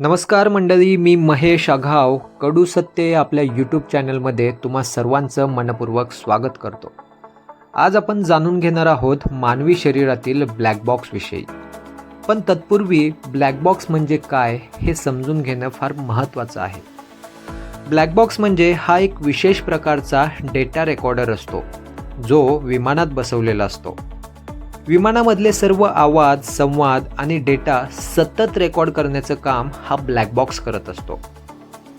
नमस्कार मंडळी मी महेश आघाव. कडू सत्य आपल्या यूट्यूब चॅनलमध्ये तुम्हा सर्वांचं मनपूर्वक स्वागत करतो. आज आपण जाणून घेणार आहोत मानवी शरीरातील ब्लॅक बॉक्सविषयी पण तत्पूर्वी ब्लॅक बॉक्स म्हणजे काय हे समजून घेणं फार महत्त्वाचं आहे. ब्लॅक बॉक्स म्हणजे हा एक विशेष प्रकारचा डेटा रेकॉर्डर असतो जो विमानात बसवलेला असतो. विमानामधले सर्व आवाज संवाद आणि डेटा सतत रेकॉर्ड करण्याचं काम हा ब्लॅक बॉक्स करत असतो.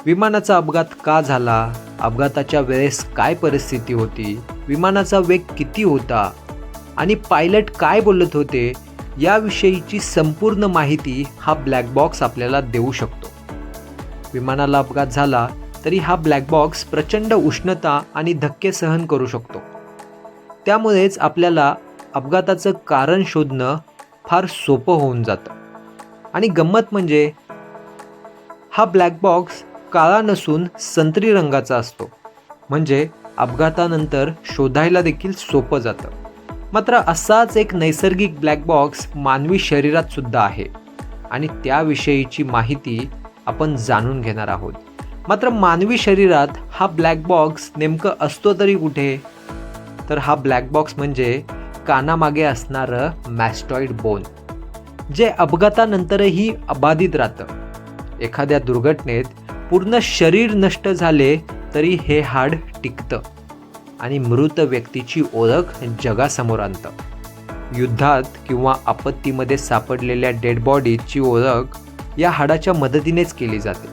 विमानाचा अपघात का झाला? अपघाताच्या वेळेस काय परिस्थिती होती? विमानाचा वेग किती होता? आणि पायलट काय बोलत होते? याविषयीची संपूर्ण माहिती हा ब्लॅक बॉक्स आपल्याला देऊ शकतो. विमानाला अपघात झाला तरी हा ब्लॅक बॉक्स प्रचंड उष्णता आणि धक्के सहन करू शकतो. त्यामुळेच आपल्याला अपघाताचं कारण शोधणं फार सोपं होऊन जातं. आणि गंमत म्हणजे हा ब्लॅक बॉक्स काळा नसून संत्री रंगाचा असतो. म्हणजे अपघातानंतर शोधायला देखील सोपं जातं. मात्र असाच एक नैसर्गिक ब्लॅक बॉक्स मानवी शरीरात सुद्धा आहे. आणि त्याविषयीची माहिती आपण जाणून घेणार आहोत. मात्र मानवी शरीरात हा ब्लॅक बॉक्स नेमकं असतो तरी कुठे? तर हा ब्लॅक बॉक्स म्हणजे कानामागे असणारं मॅस्टॉइड बोन जे अपघातानंतरही अबाधित राहतं. एखाद्या दुर्घटनेत पूर्ण शरीर नष्ट झाले तरी हे हाड टिकतं आणि मृत व्यक्तीची ओळख जगासमोर आणतं. युद्धात किंवा आपत्तीमध्ये सापडलेल्या डेड बॉडीची ओळख या हाडाच्या मदतीनेच केली जाते.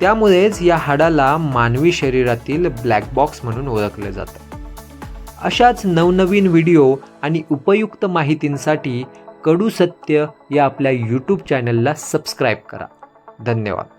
त्यामुळेच या हाडाला मानवी शरीरातील ब्लॅक बॉक्स म्हणून ओळखलं जातं. अशाच नवनवीन व्हिडिओ आणि उपयुक्त माहितींसाठी कडू सत्य या आपल्या यूट्यूब चॅनलला सबस्क्राईब करा. धन्यवाद.